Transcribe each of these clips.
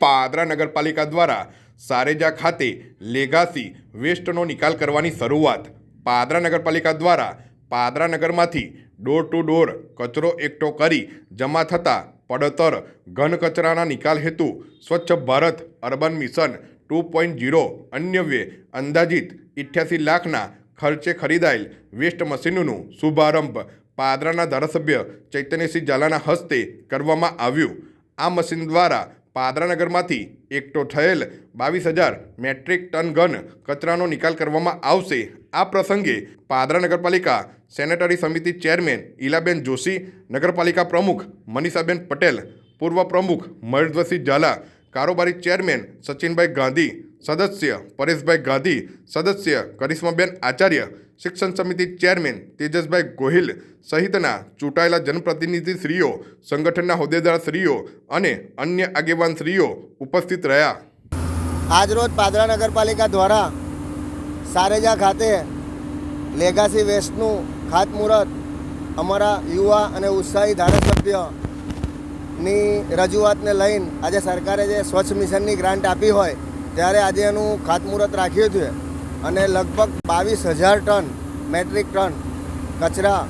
પાદરા નગરપાલિકા દ્વારા સારેજા ખાતે લેગાસી વેસ્ટનો નિકાલ કરવાની શરૂઆત. પાદરા નગરપાલિકા દ્વારા પાદરા નગરમાંથી ડોર ટુ ડોર કચરો એકઠો કરી જમા થતા પડતર ઘન કચરાના નિકાલ હેતુ Swachh Bharat urban mission two point zero અન્યવ્યે અંદાજિત ઇઠ્યાસી લાખના ખર્ચે ખરીદાયેલ વેસ્ટ મશીનનું શુભારંભ પાદરાના ધારાસભ્ય ચૈતન્યસિંહ ઝાલાના હસ્તે કરવામાં આવ્યું. આ મશીન દ્વારા પાદરાનગરમાંથી એકઠો થયેલ બાવીસ હજાર મેટ્રિક ટન ઘન કચરાનો નિકાલ કરવામાં આવશે. આ પ્રસંગે પાદરા નગરપાલિકા સેનેટરી સમિતિ ચેરમેન ઈલાબેન જોશી, નગરપાલિકા પ્રમુખ મનીષાબેન પટેલ, પૂર્વ પ્રમુખ મહેશભાઈ ઝાલા, કારોબારી ચેરમેન સચિનભાઈ ગાંધી સદસ્ય પરેશભાઈ ગાંધી, સદસ્ય કરિશ્માબેન આચાર્ય, શિક્ષણ સમિતિ ચેરમેન તેજસભાઈ ગોહિલ સહિતના ચૂંટાયેલા જનપ્રતિનિધિશ્રીઓ, સંગઠનના હોદ્દેદારશ્રીઓ અને અન્ય આગેવાનશ્રીઓ ઉપસ્થિત રહ્યા. આજરોજ પાદરા નગરપાલિકા દ્વારા સારેજા ખાતે લેગાસી વેસ્ટનું ખાતમુહૂર્ત અમારા યુવા અને ઉત્સાહી ધારાસભ્યની રજૂઆતને લઈને આજે સરકારે જે સ્વચ્છ મિશનની ગ્રાન્ટ આપી હોય ત્યારે આજે એનું ખાતમુહૂર્ત રાખ્યું છે અને લગભગ બાવીસ હજાર ટન મેટ્રિક ટન કચરા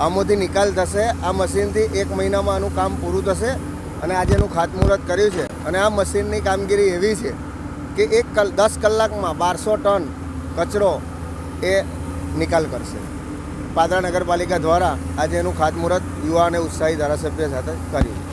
આમાંથી નિકાલ થશે. આ મશીનથી એક મહિનામાં આનું કામ પૂરું થશે અને આજે એનું ખાતમુહૂર્ત કર્યું છે. અને આ મશીનની કામગીરી એવી છે કે એક કલ, દસ કલાકમાં બારસો ટન કચરો એ નિકાલ કરશે. પાદરા નગરપાલિકા દ્વારા આજે એનું ખાતમુહૂર્ત યુવા અને ઉત્સાહી ધારાસભ્ય સાથે કર્યું